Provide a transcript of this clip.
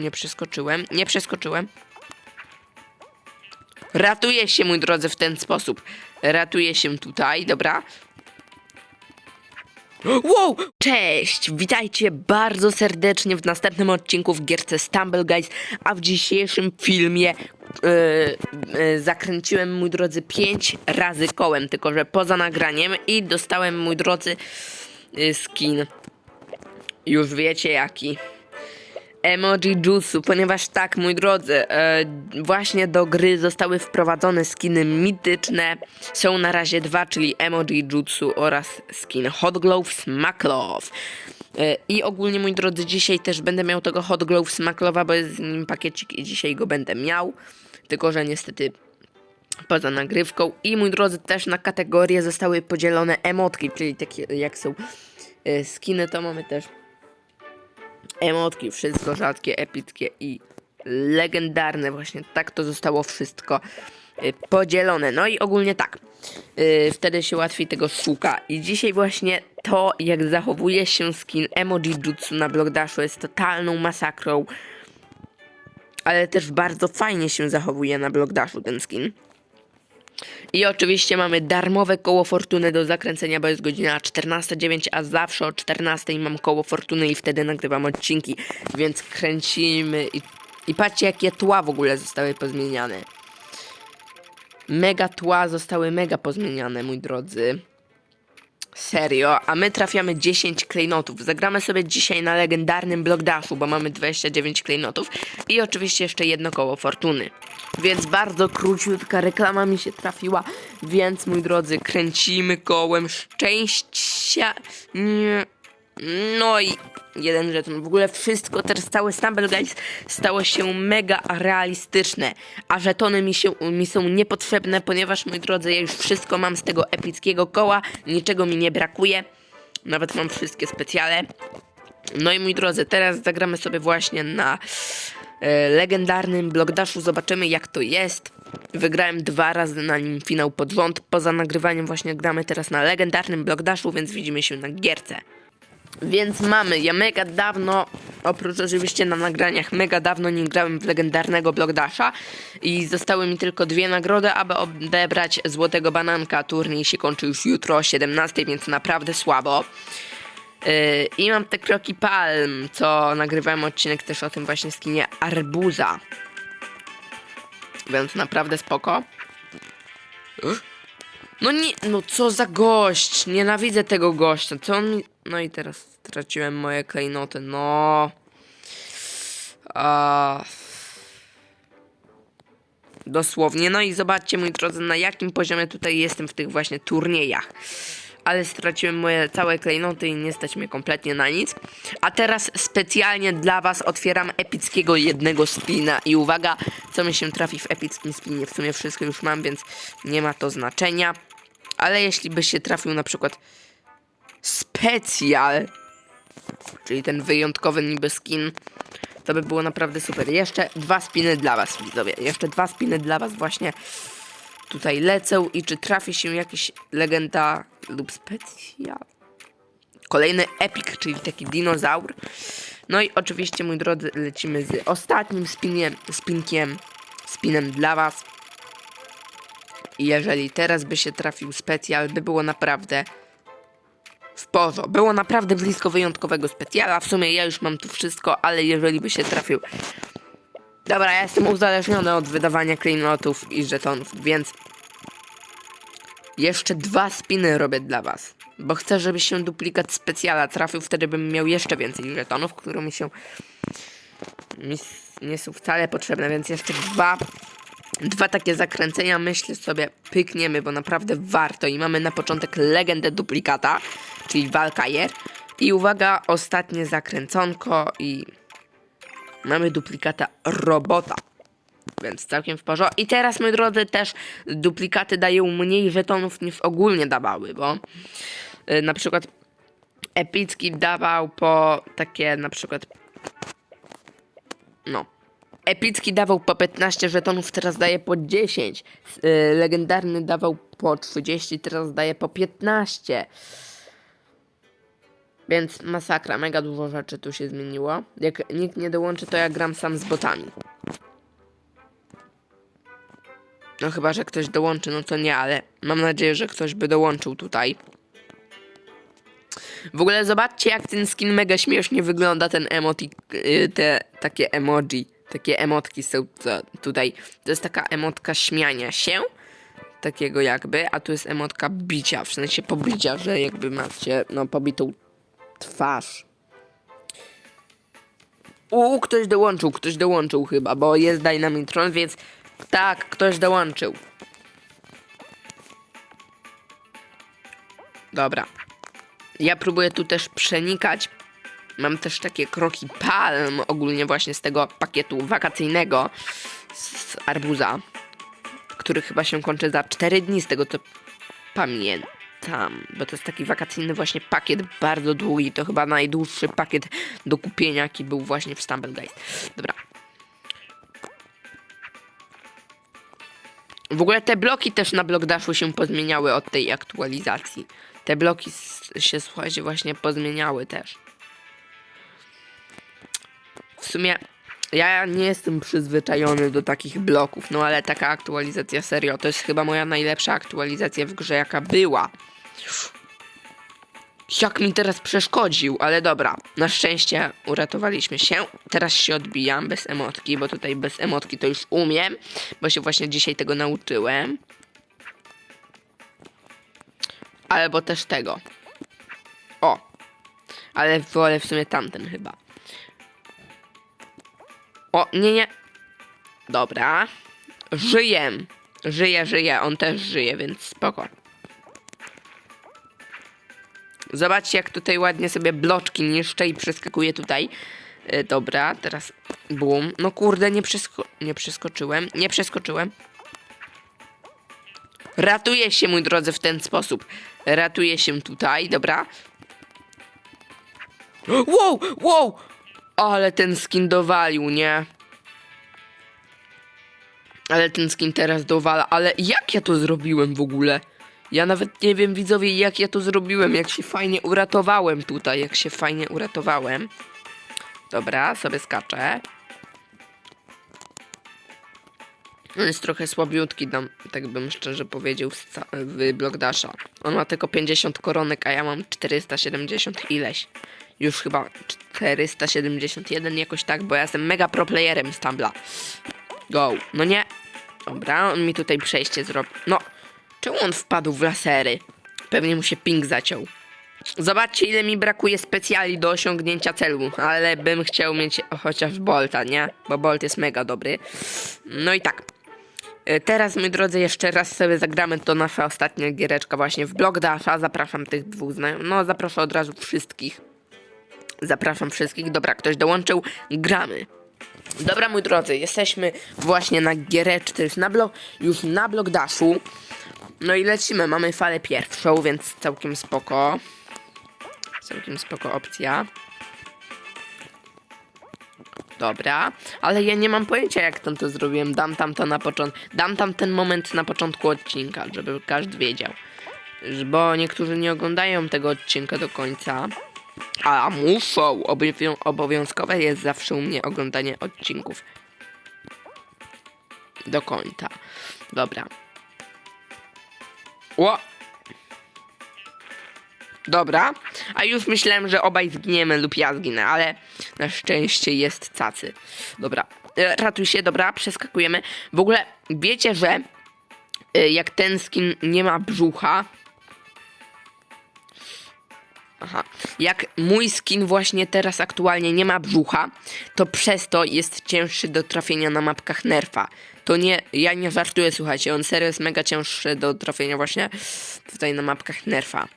nie przeskoczyłem, nie przeskoczyłem. Ratuję się, mój drodzy, w ten sposób. Ratuję się tutaj, dobra. Wow! Cześć! Witajcie bardzo serdecznie w następnym odcinku w gierce Stumble Guys, a w dzisiejszym filmie yy, yy, zakręciłem, mój drodzy, 5 razy kołem, tylko że poza nagraniem i dostałem, mój drodzy, yy, skin. Już wiecie jaki. Emoji Jutsu, ponieważ tak, mój drodzy, e, właśnie do gry zostały wprowadzone skiny mityczne. Są na razie dwa, czyli Emoji Jutsu oraz skin Hot Gloves Maklow. E, I ogólnie, mój drodzy, dzisiaj też będę miał tego Hot Gloves Maklowa, bo jest z nim pakiecik i dzisiaj go będę miał. Tylko, że niestety poza nagrywką. I mój drodzy, też na kategorie zostały podzielone emotki, czyli takie jak są e, skiny, to mamy też emotki, wszystko rzadkie, epickie i legendarne. Właśnie tak to zostało wszystko y, podzielone. No i ogólnie tak. Y, Wtedy się łatwiej tego szuka. I dzisiaj właśnie to, jak zachowuje się skin Emoji Jutsu na Blockdashu jest totalną masakrą. Ale też bardzo fajnie się zachowuje na Blockdashu ten skin. I oczywiście mamy darmowe koło fortuny do zakręcenia, bo jest godzina 14.09, a zawsze o 14.00 mam koło fortuny i wtedy nagrywam odcinki, więc kręcimy i, i patrzcie jakie tła w ogóle zostały pozmieniane. Mega tła zostały mega pozmieniane, mój drodzy. Serio, a my trafiamy 10 klejnotów. Zagramy sobie dzisiaj na legendarnym Blockdashu, bo mamy 29 klejnotów i oczywiście jeszcze jedno koło fortuny. Więc bardzo króciutka reklama mi się trafiła, więc mój drodzy, kręcimy kołem szczęścia. Nie. No i jeden żeton. W ogóle wszystko, teraz całe Stumble Guys stało się mega realistyczne, a żetony mi, się, mi są niepotrzebne, ponieważ, moi drodzy, ja już wszystko mam z tego epickiego koła, niczego mi nie brakuje, nawet mam wszystkie specjale. No i moi drodzy, teraz zagramy sobie właśnie na e, legendarnym Blockdashu, zobaczymy jak to jest. Wygrałem dwa razy na nim finał pod rząd, poza nagrywaniem właśnie gramy teraz na legendarnym Blockdashu, więc widzimy się na gierce. Więc mamy, ja mega dawno, oprócz oczywiście na nagraniach, mega dawno nie grałem w legendarnego Blockdasha i zostały mi tylko dwie nagrody, aby odebrać złotego bananka. Turniej się kończy już jutro o 17, więc naprawdę słabo. Yy, I mam te kroki palm, co nagrywałem odcinek też o tym właśnie skinie arbuza. Więc naprawdę spoko. No nie, no co za gość! Nienawidzę tego gościa. Co on mi... No i teraz straciłem moje klejnoty, no. A... Dosłownie. No i zobaczcie, moi drodzy, na jakim poziomie tutaj jestem w tych właśnie turniejach. Ale straciłem moje całe klejnoty i nie stać mnie kompletnie na nic. A teraz specjalnie dla was otwieram epickiego jednego spina. I uwaga, co mi się trafi w epickim spinie. W sumie wszystko już mam, więc nie ma to znaczenia. Ale jeśli by się trafił na przykład specjal, czyli ten wyjątkowy niby skin, to by było naprawdę super. Jeszcze dwa spiny dla was, widzowie. Jeszcze dwa spiny dla was właśnie tutaj lecę i czy trafi się jakiś legenda lub specjal. Kolejny epic, czyli taki dinozaur. No i oczywiście, mój drodzy, lecimy z ostatnim spiniem, spinkiem, spinem dla was. I jeżeli teraz by się trafił specjal, by było naprawdę w porzo. Było naprawdę blisko wyjątkowego specjala. W sumie ja już mam tu wszystko, ale jeżeli by się trafił... Dobra, ja jestem uzależniony od wydawania klejnotów i żetonów, więc... Jeszcze dwa spiny robię dla was. Bo chcę, żeby się duplikat specjala trafił, wtedy bym miał jeszcze więcej żetonów, które mi się... Mi nie są wcale potrzebne, więc jeszcze dwa Dwa takie zakręcenia, myślę sobie, pykniemy, bo naprawdę warto. I mamy na początek legendę duplikata, czyli Valkyrie. I uwaga, ostatnie zakręconko i mamy duplikata robota. Więc całkiem w porządku. I teraz, moi drodzy, też duplikaty dają mniej żetonów niż ogólnie dawały, bo y, na przykład epicki dawał po takie na przykład no. Epicki dawał po 15 żetonów, teraz daje po 10. Yy, legendarny dawał po 30, teraz daje po 15. Więc masakra, mega dużo rzeczy tu się zmieniło. Jak nikt nie dołączy, to ja gram sam z botami. No chyba, że ktoś dołączy, no to nie, ale mam nadzieję, że ktoś by dołączył tutaj. W ogóle zobaczcie, jak ten skin mega śmiesznie wygląda, ten emoti, y, te takie emoji, takie emotki są tutaj. To jest taka emotka śmiania się, takiego jakby, a tu jest emotka bicia, w sensie pobicia, że jakby macie, no, pobitą twarz. U, ktoś dołączył, ktoś dołączył chyba, bo jest Dynamitron, więc tak, ktoś dołączył. Dobra. Ja próbuję tu też przenikać. Mam też takie kroki palm ogólnie właśnie z tego pakietu wakacyjnego z arbuza, który chyba się kończy za 4 dni z tego co pamiętam, bo to jest taki wakacyjny właśnie pakiet bardzo długi, to chyba najdłuższy pakiet do kupienia jaki był właśnie w Stumble. Dobra. W ogóle te bloki też na Blockdashu się pozmieniały od tej aktualizacji. Te bloki się, słuchajcie, właśnie pozmieniały też. W sumie ja nie jestem przyzwyczajony do takich bloków, no ale taka aktualizacja serio, to jest chyba moja najlepsza aktualizacja w grze jaka była. Jak mi teraz przeszkodził, ale dobra. Na szczęście uratowaliśmy się. Teraz się odbijam bez emotki, bo tutaj bez emotki to już umiem, bo się właśnie dzisiaj tego nauczyłem. Albo też tego. O. Ale wolę w sumie tamten chyba. O, nie, nie. Dobra. Żyję. Żyję, żyję. On też żyje, więc spoko. Zobaczcie, jak tutaj ładnie sobie bloczki niszczę i przeskakuję tutaj. E, dobra, teraz bum. No kurde, nie, przesko nie przeskoczyłem. Nie przeskoczyłem. Ratuję się, mój drodzy, w ten sposób. Ratuję się tutaj, dobra. Wow, wow! Ale ten skin dowalił, nie? Ale ten skin teraz dowala. Ale jak ja to zrobiłem w ogóle? Ja nawet nie wiem, widzowie, jak ja to zrobiłem. Jak się fajnie uratowałem tutaj. Jak się fajnie uratowałem. Dobra, sobie skaczę. On jest trochę słabiutki, dam, tak bym szczerze powiedział, w, w Blockdasha. On ma tylko 50 koronek, a ja mam 470 ileś. Już chyba 471 jakoś tak, bo ja jestem mega pro playerem z Tumbla. Go. No nie. Dobra, on mi tutaj przejście zrobił. No, czemu on wpadł w lasery? Pewnie mu się ping zaciął. Zobaczcie, ile mi brakuje specjali do osiągnięcia celu, ale bym chciał mieć chociaż Bolta, nie? Bo Bolt jest mega dobry. No i tak. E, Teraz, moi drodzy, jeszcze raz sobie zagramy. To nasza ostatnia giereczka właśnie w Block Dasha. Zapraszam tych dwóch znajomych. No, zapraszam od razu wszystkich. Zapraszam wszystkich. Dobra, ktoś dołączył. Gramy. Dobra, moi drodzy, jesteśmy właśnie na giereczce, już na, blok, już na Block Dashu. No i lecimy. Mamy falę pierwszą, więc całkiem spoko. Całkiem spoko opcja. Dobra, ale ja nie mam pojęcia jak tam to zrobiłem. Dam tam to na początku. Dam tam ten moment na początku odcinka, żeby każdy wiedział. Bo niektórzy nie oglądają tego odcinka do końca. A muszą. Obowią obowiązkowe jest zawsze u mnie oglądanie odcinków. Do końca. Dobra. Ło! Dobra, a już myślałem, że obaj zginiemy lub ja zginę, ale na szczęście jest cacy. Dobra, e, ratuj się, dobra, przeskakujemy. W ogóle wiecie, że e, jak ten skin nie ma brzucha, Aha. Jak mój skin właśnie teraz aktualnie nie ma brzucha, to przez to jest cięższy do trafienia na mapkach nerfa. To nie, ja nie żartuję, słuchajcie, on serio jest mega cięższy do trafienia właśnie tutaj na mapkach nerfa.